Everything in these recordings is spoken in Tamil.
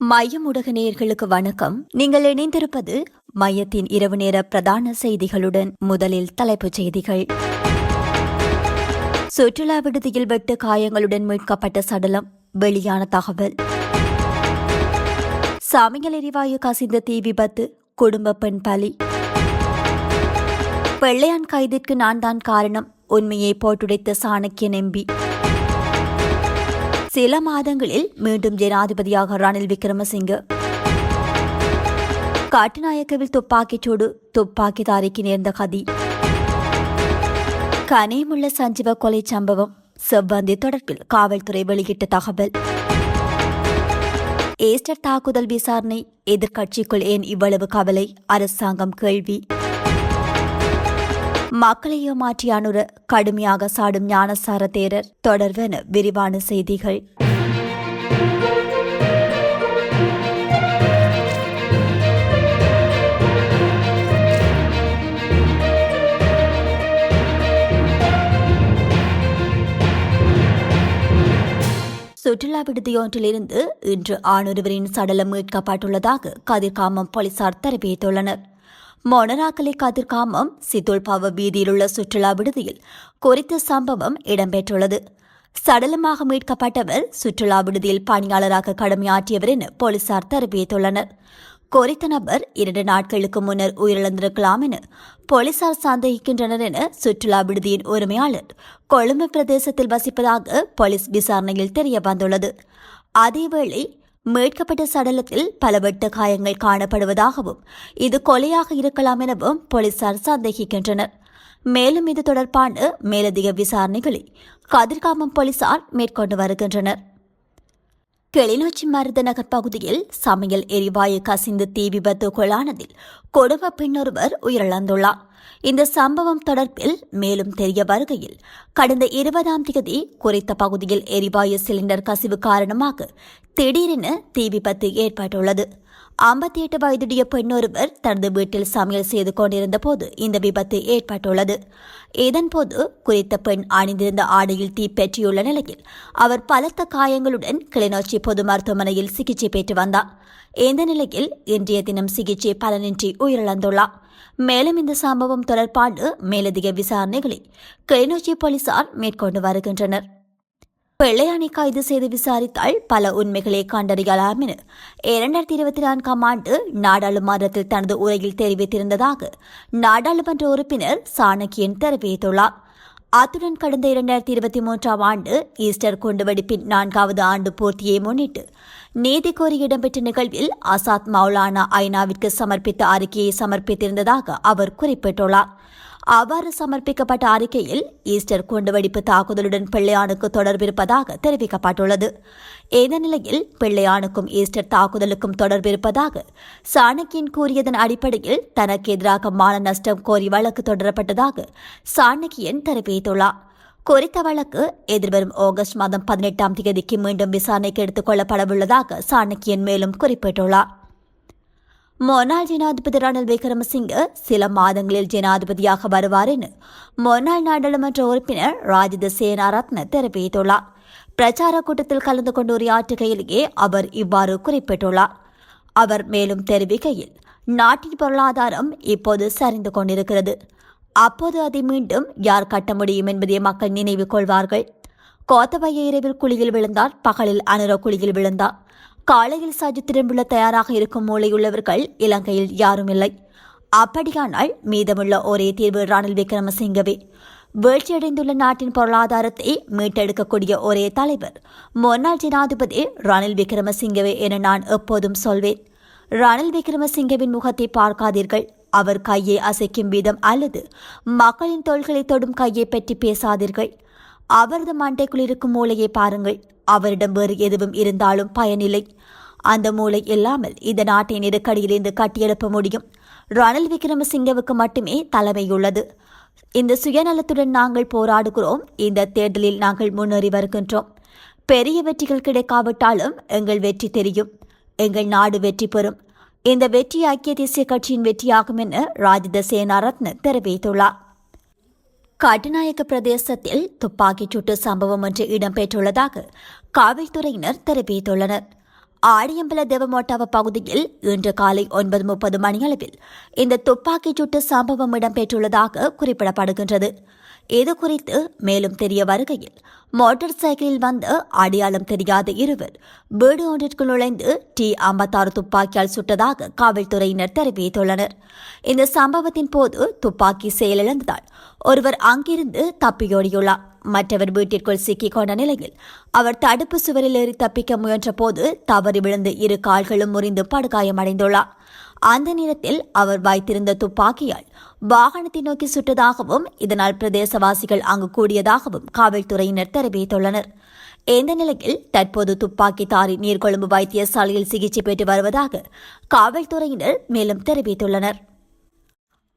மையம் ஊடக நேயர்களுக்கு வணக்கம். நீங்கள் இணைந்திருப்பது மையத்தின் இரவு நேர பிரதான செய்திகளுடன் முதலில் தலைப்புச் செய்திகள். சுற்றுலா விடுதியில் வெட்டு காயங்களுடன் மீட்கப்பட்ட சடலம் வெளியான தகவல். சமையல் எரிவாயு கசிந்த தீ விபத்து குடும்ப பெண் பலி. வெள்ளையான் கைதிற்கு நான் தான் காரணம் உண்மையை போட்டுடைத்த சாணக்கியன் எம்பி. சில மாதங்களில் மீண்டும் ஜனாதிபதியாக ரணில் விக்ரமசிங்க. காட்டுநாயக்கவில் துப்பாக்கிச்சூடு துப்பாக்கிதாரிக்கு நேர்ந்த கதி. கனிமுள்ள சஞ்சீவ கொலை சம்பவம் செவ்வந்தி தொடர்பில் காவல்துறை வெளியிட்ட தகவல். ஏஸ்டர் தாக்குதல் விசாரணை எதிர்க்கட்சிக்குள் ஏன் இவ்வளவு கவலை? அரசாங்கம் கேள்வி. மக்களை ஏமாற்றிய அனுர கடுமையாக சாடும் ஞானசார தேரர் தொடர்வென விரிவான செய்திகள். சுற்றுலா விடுதியொன்றிலிருந்து இன்று ஆணொருவரின் சடலம் மீட்கப்பட்டுள்ளதாக கதிர்காமம் போலீசார் தெரிவித்துள்ளனர். மொனராக்கலை கதிர்காமம் சித்துல்பாவ வீதியில் உள்ள சுற்றுலா விடுதியில் குறித்த சம்பவம் இடம்பெற்றுள்ளது. சடலமாக மீட்கப்பட்டவர் சுற்றுலா விடுதியில் பணியாளராக கடமையாற்றியவர் என போலீசார் தெரிவித்துள்ளனர். குறித்த நபர் இரண்டு நாட்களுக்கு முன்னர் உயிரிழந்திருக்கலாம் என போலீசார் சந்தேகிக்கின்றனர் என சுற்றுலா விடுதியின் உரிமையாளர் கொழும்பு பிரதேசத்தில் வசிப்பதாக போலீஸ் விசாரணையில் தெரிய வந்துள்ளது அதேவேளை மீட்கப்பட்ட சடலத்தில் பலவட்ட காயங்கள் காணப்படுவதாகவும் இது கொலையாக இருக்கலாம் எனவும் போலீசார் சந்தேகிக்கின்றனர். மேலும் இது தொடர்பான மேலதிக விசாரணைகளை கதிர்காமம் போலீசார் மேற்கொண்டு வருகின்றனர். கிளிநொச்சி மருத நகர் பகுதியில் சமையல் எரிவாயு கசிந்து தீ விபத்துக்குள்ளானதில் குடும்ப பெண்ணொருவர் உயிரிழந்துள்ளார். இந்த சம்பவம் தொடர்பில் மேலும் தெரிய வருகையில் கடந்த இருபதாம் தேதி குறித்த பகுதியில் எரிவாயு சிலிண்டர் கசிவு காரணமாக திடீரென தீ விபத்து ஏற்பட்டுள்ளது. ஐம்பத்தி எட்டு வயதுடைய பெண்ணொருவர் தனது வீட்டில் சமையல் செய்து கொண்டிருந்த போது இந்த விபத்து ஏற்பட்டுள்ளது. இதன்போது குறித்த பெண் அணிந்திருந்த ஆடையில் தீப்பற்றியுள்ள நிலையில் அவர் பலத்த காயங்களுடன் கிளிநொச்சி பொது மருத்துவமனையில் சிகிச்சை பெற்று வந்தார். இந்த நிலையில் இன்றைய தினம் சிகிச்சை பலனின்றி உயிரிழந்துள்ளார். மேலும் இந்த சம்பவம் தொடர்பான மேலதிக விசாரணைகளை கிளிநொச்சி போலீசார் மேற்கொண்டு வருகின்றனர். பிள்ளையானை கைது செய்து விசாரித்தால் பல உண்மைகளை கண்டறியலாம் என இரண்டாயிரத்தி இருபத்தி நான்காம் ஆண்டு நாடாளுமன்றத்தில் தனது உரையில் தெரிவித்திருந்ததாக நாடாளுமன்ற உறுப்பினர் சாணக்கியன் தெரிவித்துள்ளார். அத்துடன் கடந்த இரண்டாயிரத்தி இருபத்தி மூன்றாம் ஆண்டு ஈஸ்டர் குண்டுவெடிப்பின் நான்காவது ஆண்டு பூர்த்தியை முன்னிட்டு நீதி கோரி இடம்பெற்ற நிகழ்வில் அசாத் மௌலானா ஐநாவிற்கு சமர்ப்பித்த அறிக்கையை சமர்ப்பித்திருந்ததாக அவர் குறிப்பிட்டுள்ளார். அவ்வாறு சமர்ப்பிக்கப்பட்ட அறிக்கையில் ஈஸ்டர் குண்டுவெடிப்பு தாக்குதலுடன் பிள்ளையானுக்கு தொடர்பிருப்பதாக தெரிவிக்கப்பட்டுள்ளது. இந்த நிலையில் பிள்ளையானுக்கும் ஈஸ்டர் தாக்குதலுக்கும் தொடர்பிருப்பதாக சாணக்கியன் கூறியதன் அடிப்படையில் தனக்கு எதிராக மான நஷ்டம் கோரி வழக்கு தொடரப்பட்டதாக சாணக்கியன் தெரிவித்துள்ளார். குறித்த வழக்கு எதிர்வரும் ஆகஸ்ட் மாதம் பதினெட்டாம் தேதிக்கு மீண்டும் விசாரணைக்கு எடுத்துக் கொள்ளப்படவுள்ளதாக சாணக்கியன் மேலும் குறிப்பிட்டுள்ளார். முன்னாள் ஜனாதிபதி ரணில் விக்ரமசிங்க சில மாதங்களில் ஜனாதிபதியாக வருவார் என முன்னாள் நாடாளுமன்ற உறுப்பினர் ராஜித சேனாரத்ன தெரிவித்துள்ளார். பிரச்சார கூட்டத்தில் கலந்து கொண்டு உரையாற்றுகையிலேயே அவர் இவ்வாறு குறிப்பிட்டுள்ளார். அவர் மேலும் தெரிவிக்கையில் நாட்டின் பொருளாதாரம் இப்போது சரிந்து கொண்டிருக்கிறது. அப்போது அதை மீண்டும் யார் கட்ட முடியும் என்பதை மக்கள் நினைவு கொள்வார்கள். கோத்தபய இரவில் குழியில் விழுந்தார் பகலில் அனுர குழியில் விழுந்தார். காலையில் சற்று திரும்பிள்ள தயாராக இருக்கும் மூளையுள்ளவர்கள் இலங்கையில் யாரும் இல்லை. அப்படியானால் மீதமுள்ள ஒரே தீர்வு ரணில் விக்ரமசிங்கவே. வீழ்ச்சியடைந்துள்ள நாட்டின் பொருளாதாரத்தை மீட்டெடுக்கக்கூடிய ஒரே தலைவர் முன்னாள் ஜனாதிபதி ரணில் விக்ரமசிங்கவே என நான் எப்போதும் சொல்வேன். ரணில் விக்ரமசிங்கவின் முகத்தை பார்க்காதீர்கள். அவர் கையை அசைக்கும் விதம் அல்லது மக்களின் தோள்களை தொடும் கையை பற்றி பேசாதீர்கள். அவரது மண்டைக்குள் இருக்கும் மூளையை பாருங்கள். அவரிடம் வேறு எதுவும் இருந்தாலும் பயனில்லை. அந்த மூளை இல்லாமல் இந்த நாட்டை நெருக்கடியிலிருந்து கட்டியெழுப்ப முடியும். ரணில் விக்ரமசிங்கவுக்கு மட்டுமே தலைமை உள்ளது இந்த சுயநலத்துடன் நாங்கள் போராடுகிறோம். இந்த தேர்தலில் நாங்கள் முன்னேறி வருகின்றோம். பெரிய வெற்றிகள் கிடைக்காவிட்டாலும் எங்கள் வெற்றி தெரியும். எங்கள் நாடு வெற்றி பெறும். இந்த வெற்றி ஐக்கிய தேசிய கட்சியின் வெற்றியாகும் என ராஜித சேனாரத்ன தெரிவித்துள்ளார். கட்டுநாயக்க பிரதேசத்தில் துப்பாக்கிச் சூட்டு சம்பவம் ஒன்று இடம்பெற்றுள்ளதாக காவல்துறையினர் தெரிவித்துள்ளனர். ஆடியம்பல தேவமோட்டாவ பகுதியில் இன்று காலை ஒன்பது முப்பது மணியளவில் இந்த துப்பாக்கிச் சூட்டு சம்பவம் இடம்பெற்றுள்ளதாக குறிப்பிடப்படுகின்றது. இது குறித்து மேலும் தெரிய வருகையில் மோட்டார் சைக்கிளில் வந்த அடையாளம் தெரியாத இருவர். வீடு ஒன்றிற்குள் நுழைந்து டி ஐம்பத்தாறு துப்பாக்கியால் சுட்டதாக காவல்துறையினர் தெரிவித்துள்ளனர். இந்த சம்பவத்தின் போது துப்பாக்கி செயலிழந்ததால் ஒருவர் அங்கிருந்து தப்பியோடியுள்ளார். மற்றவர் வீட்டிற்குள் சிக்கிக் கொண்ட நிலையில் அவர் தடுப்பு சுவரில் ஏறி தப்பிக்க முயன்ற போது தவறி விழுந்து இரு கால்களும் முறிந்து படுகாயமடைந்துள்ளார். அந்த நேரத்தில் அவர் வைத்திருந்த துப்பாக்கியால் வாகனத்தை நோக்கி சுட்டதாகவும் இதனால் பிரதேசவாசிகள் அங்கு கூடியதாகவும் காவல்துறையினர் தெரிவித்துள்ளனர். இந்த நிலையில் தற்போது துப்பாக்கிதாரி நீர்கொழும்பு வைத்தியசாலையில் சிகிச்சை பெற்று வருவதாக காவல்துறையினர் மேலும் தெரிவித்துள்ளனர்.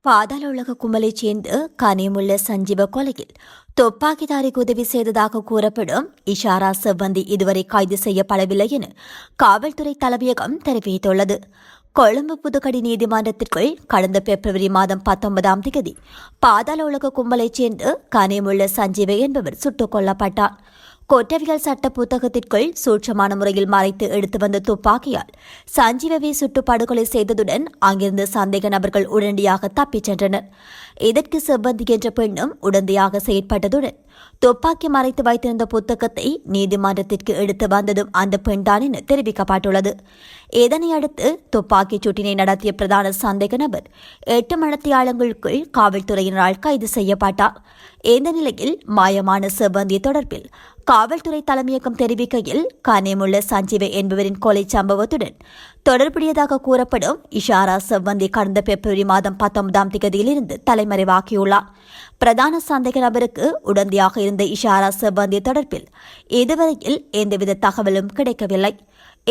பாதாள உலக கும்பலைச் சேர்ந்து கனியமுள்ள சஞ்சீவ கொலையில் துப்பாக்கிதாரிக்கு உதவி செய்ததாக கூறப்படும் இஷாரா செவ்வந்தி இதுவரை கைது செய்யப்படவில்லை என காவல்துறை தலைமையகம் தெரிவித்துள்ளது. கொழும்பு புதுக்கடி நீதிமன்றத்திற்குள் கடந்த பிப்ரவரி மாதம் பத்தொன்பதாம் தேதி பாதாள உலக கும்பலைச் சேர்ந்து கனிமுள்ள சஞ்சீவை என்பவர் சுட்டுக் கொல்லப்பட்டார். குற்றவியல் சட்ட புத்தகத்திற்குள் சூட்சமான முறையில் மறைத்து எடுத்து வந்த துப்பாக்கியால் சஞ்சீவவை சுட்டு படுகொலை செய்ததுடன் அங்கிருந்து சந்தேக நபர்கள் உடனடியாக தப்பிச் சென்றனர். இதற்கு செவ்வந்தி என்ற பெண்ணும் உடனடியாக செயற்பட்டதுடன் துப்பாக்கி மறைத்து வைத்திருந்த புத்தகத்தை நீதிமன்றத்திற்கு எடுத்து வந்ததும் அந்த பெண்தான் என தெரிவிக்கப்பட்டுள்ளது. இதனையடுத்து துப்பாக்கிச் சூட்டினை நடத்திய பிரதான சந்தேக நபர் எட்டு மணத்தியாளங்களுக்குள் காவல்துறையினரால் கைது செய்யப்பட்டார். இந்த நிலையில் மாயமான செவ்வந்தி தொடர்பில் காவல்துறை தலைமையகம் தெரிவிக்கையில் கானேமுள்ள சஞ்சீவ என்பவரின் கொலை சம்பவத்துடன் தொடர்புடையதாக கூறப்படும் இஷாரா செவ்வந்தி கடந்த பிப்ரவரி மாதம் பத்தொன்பதாம் திகதியிலிருந்து தலைமறைவாக்கியுள்ளார். பிரதான சந்தேக நபருக்கு உடந்தையாக இருந்த இஷாரா செவ்வந்தி தொடர்பில் இதுவரையில் எந்தவித தகவலும் கிடைக்கவில்லை.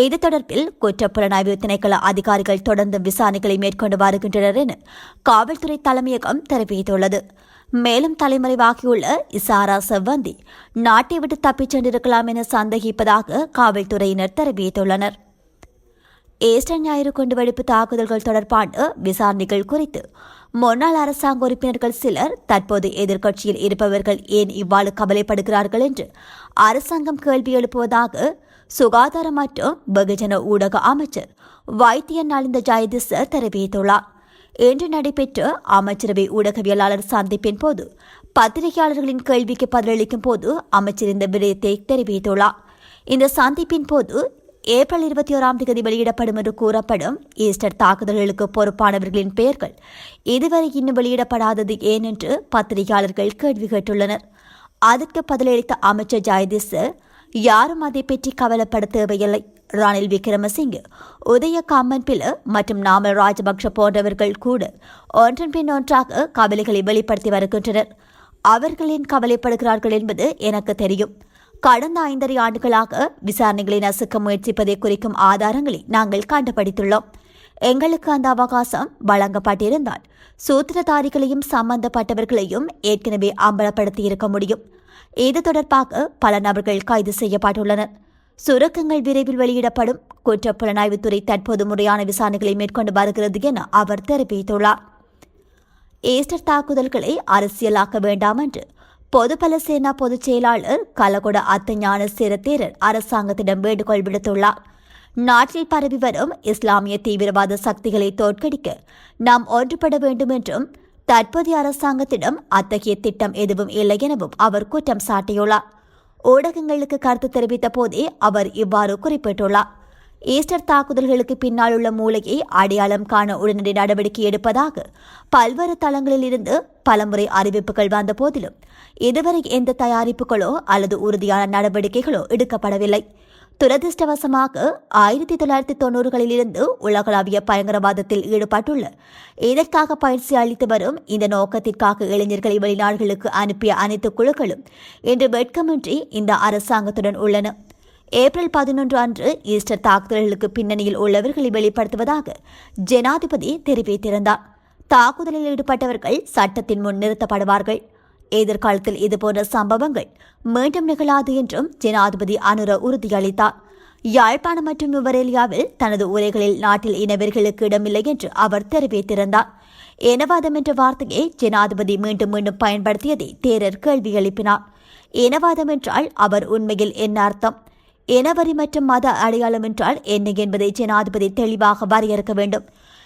இது தொடர்பில் குற்றப்புலனாய்வு திணைக்கள அதிகாரிகள் தொடர்ந்து விசாரணைகளை மேற்கொண்டு வருகின்றனர் என காவல்துறை தலைமையகம் தெரிவித்துள்ளது. மேலும் தலைமறைவாகியுள்ள இசாரா செவ்வந்தி நாட்டை விட்டு தப்பிச் சென்றிருக்கலாம் என சந்தேகிப்பதாக காவல்துறையினர் தெரிவித்துள்ளனர். ஏஸ்டர் ஞாயிறு குண்டுவெடிப்பு தாக்குதல்கள் தொடர்பான விசாரணைகள் குறித்து முன்னாள் அரசாங்க உறுப்பினர்கள் சிலர் தற்போது எதிர்க்கட்சியில் இருப்பவர்கள் ஏன் இவ்வாறு கவலைப்படுகிறார்கள் என்று அரசாங்கம் கேள்வி எழுப்புவதாக சுகாதார மற்றும் வெகுஜன ஊடக அமைச்சர் வைத்திய நலிந்த ஜெயதிச தெரிவித்துள்ளார். இன்று நடைபெற்ற அமைச்சரவை ஊடகவியலாளர் சந்திப்பின் போது பத்திரிகையாளர்களின் கேள்விக்கு பதிலளிக்கும் போது அமைச்சர் இந்த விடயத்தை தெரிவித்துள்ளார். இந்த சந்திப்பின் போது ஏப்ரல் இருபத்தி ஓராம் தேதி வெளியிடப்படும் என்று கூறப்படும் ஈஸ்டர் தாக்குதல்களுக்கு பொறுப்பானவர்களின் பெயர்கள் இதுவரை இன்னும் வெளியிடப்படாதது ஏன் என்று பத்திரிகையாளர்கள் கேள்வி கேட்டுள்ளனர். அதற்கு பதிலளித்த அமைச்சர் ஜெயதிஸ் யாரும் அதை பற்றி கவலைப்பட தேவையில்லை. ரணில் விக்ரமசிங்கே உதய காமன் மற்றும் நாமல் ராஜபக்ஷ போன்றவர்கள் கூட ஒன்றன் பின் ஒன்றாக கவலைகளை வெளிப்படுத்தி வருகின்றனர். அவர்களின் கவலைப்படுகிறார்கள் என்பது எனக்கு தெரியும். கடந்த ஐந்தரை ஆண்டுகளாக விசாரணைகளை நசுக்க முயற்சிப்பதை குறிக்கும் ஆதாரங்களை நாங்கள் கண்டுபிடித்துள்ளோம். எங்களுக்கு அந்த அவகாசம் வழங்கப்பட்டிருந்தால் சூத்திரதாரிகளையும் சம்பந்தப்பட்டவர்களையும் ஏற்கனவே அம்பலப்படுத்தி இருக்க முடியும். இது தொடர்பாக பல நபர்கள் கைது செய்யப்பட்டுள்ளனர். சுரக்கங்கள் விரைவில் வெளியிடப்படும். குற்ற புலனாய்வுத்துறை தற்போது முறையான விசாரணைகளை மேற்கொண்டு வருகிறது என அவர் தெரிவித்துள்ளார். ஈஸ்டர் தாக்குதல்களை அரசியலாக்க வேண்டாம் என்று பொதுபல சேனா பொதுச் செயலாளர் கலகொட அத்தஞான சிறத்தேரர் அரசாங்கத்திடம் வேண்டுகோள் விடுத்துள்ளார். நாட்டில் பரவி வரும் இஸ்லாமிய தீவிரவாத சக்திகளை தோற்கடிக்க நாம் ஒன்றுபட வேண்டும் என்றும் தற்போதைய அரசாங்கத்திடம் அத்தகைய திட்டம் எதுவும் இல்லை எனவும் அவர் குற்றம் சாட்டியுள்ளார். ஊடகங்களுக்கு கருத்து தெரிவித்த போதே அவர் இவ்வாறு குறிப்பிட்டுள்ளார். ஈஸ்டர் தாக்குதல்களுக்கு பின்னால் உள்ள மூளையை அடையாளம் காண உடனடி நடவடிக்கை எடுப்பதாக பல்வேறு தளங்களில் இருந்து பலமுறை அறிவிப்புகள் வந்த போதிலும் இதுவரை எந்த தயாரிப்புகளோ அல்லது உறுதியான நடவடிக்கைகளோ எடுக்கப்படவில்லை. துரதிருஷ்டவசமாக ஆயிரத்தி தொள்ளாயிரத்தி தொண்ணூறுகளில் இருந்து உலகளாவிய பயங்கரவாதத்தில் ஈடுபட்டுள்ள. இதற்காக பயிற்சி அளித்து வரும் இந்த நோக்கத்திற்காக இளைஞர்களை வெளிநாடுகளுக்கு அனுப்பிய அனைத்து குழுக்களும் இன்று வெட்கமின்றி இந்த அரசாங்கத்துடன் உள்ளன. ஏப்ரல் பதினொன்று அன்று ஈஸ்டர் தாக்குதல்களுக்கு பின்னணியில் உள்ளவர்களை வெளிப்படுத்துவதாக ஜனாதிபதி தெரிவித்திருந்தார். தாக்குதலில் ஈடுபட்டவர்கள் சட்டத்தின் முன் நிறுத்தப்படுவார்கள். எதிர்காலத்தில் இதுபோன்ற சம்பவங்கள் மீண்டும் நிகழாது என்றும் ஜனாதிபதி அனுர உறுதியளித்தார். யாழ்ப்பாணம் மற்றும் நுவரேலியாவில் தனது உரைகளில் நாட்டில் இனவர்களுக்கு இடமில்லை என்று அவர் தெரிவித்திருந்தார். இனவாதம் என்ற வார்த்தையை ஜனாதிபதி மீண்டும் மீண்டும் பயன்படுத்தியதை தேரர் கேள்வி எழுப்பினார். இனவாதம் என்றால் அவர் உண்மையில் என்ன அர்த்தம்? இனவரி மற்றும் மத அடையாளம் என்றால் என்ன என்பதை ஜனாதிபதி தெளிவாக வரையறுக்க வேண்டும்.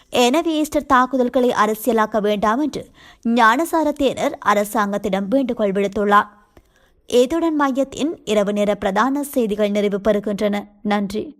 எனவே ஈஸ்டர் தாக்குதல்களை அரசியலாக்க வேண்டாம் என்று ஞானசார தேரர் அரசாங்கத்திடம் வேண்டுகோள் விடுத்துள்ளார். இத்துடன் மையத்தின் இரவு நேர பிரதான செய்திகள் நிறைவு பெறுகின்றன. நன்றி.